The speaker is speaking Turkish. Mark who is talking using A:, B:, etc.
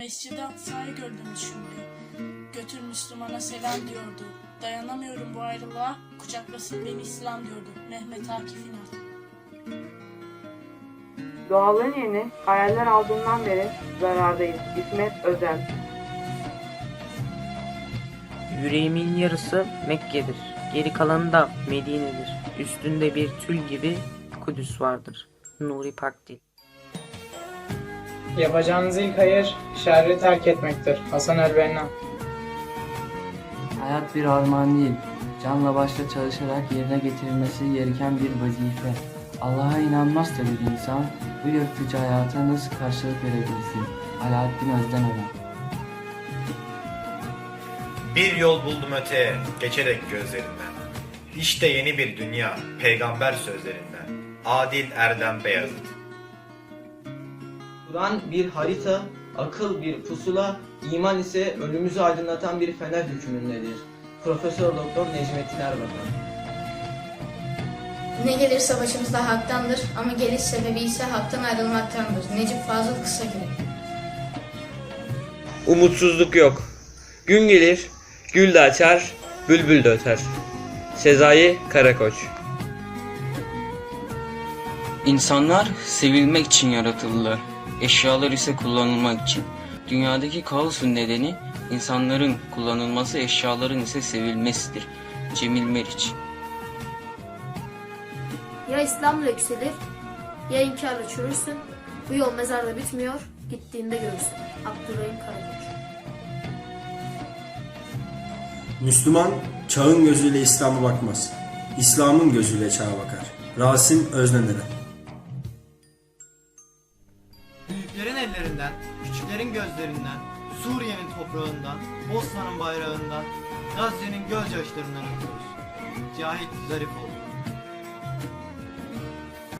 A: Mescid-i Aksa'yı gördüm şimdi. Götür Müslümana selam diyordu. Dayanamıyorum bu ayrılığa, kucaklasın beni İslam diyordu. Mehmet Akif İnal.
B: Doğallığın yerini hayaller aldığından beri zarardayım. İsmet Özel.
C: Yüreğimin yarısı Mekke'dir. Geri kalanı da Medine'dir. Üstünde bir tül gibi Kudüs vardır. Nuri Pakdil.
D: Yapacağınız ilk hayır şerri terk etmektir. Hasan el-Benna.
E: Hayat bir armağan değil, canla başla çalışarak yerine getirilmesi gereken bir vazife. Allah'a inanmaz da bir insan, bu yırtıcı hayata nasıl karşılık verebilsin? Alaaddin Özdemir
F: Bir yol buldum öteye, geçerek gözlerinden. İşte yeni bir dünya, peygamber sözlerinden. Adil Erdem Beyazıt.
G: Kur'an bir harita, akıl bir pusula, iman ise önümüzü aydınlatan bir fener hükmündedir. Profesör Doktor Necmettin Erbakan.
H: Ne gelirse başımızda haktandır ama geliş sebebi ise haktan ayrılmaktandır. Necip Fazıl Kısakürek
I: Umutsuzluk yok. Gün gelir, gül de açar, bülbül de öter. Sezai Karakoç
E: İnsanlar sevilmek için yaratıldılar. Eşyalar ise kullanılmak için. Dünyadaki kaosun nedeni insanların kullanılması, eşyaların ise sevilmesidir. Cemil Meriç
J: Ya İslam'la yükselir ya inkarla çürürsün. Bu yol mezarda bitmiyor, gittiğinde görürsün. Abdurrahim Karakoç.
K: Müslüman çağın gözüyle İslam'a bakmaz. İslam'ın gözüyle çağa bakar. Rasim Özneneren
L: Büyüklerin ellerinden, küçüklerin gözlerinden, Suriye'nin toprağından, Bosna'nın bayrağından, Gazze'nin gözyaşlarından öpüyoruz. Cahit Zarifoğlu.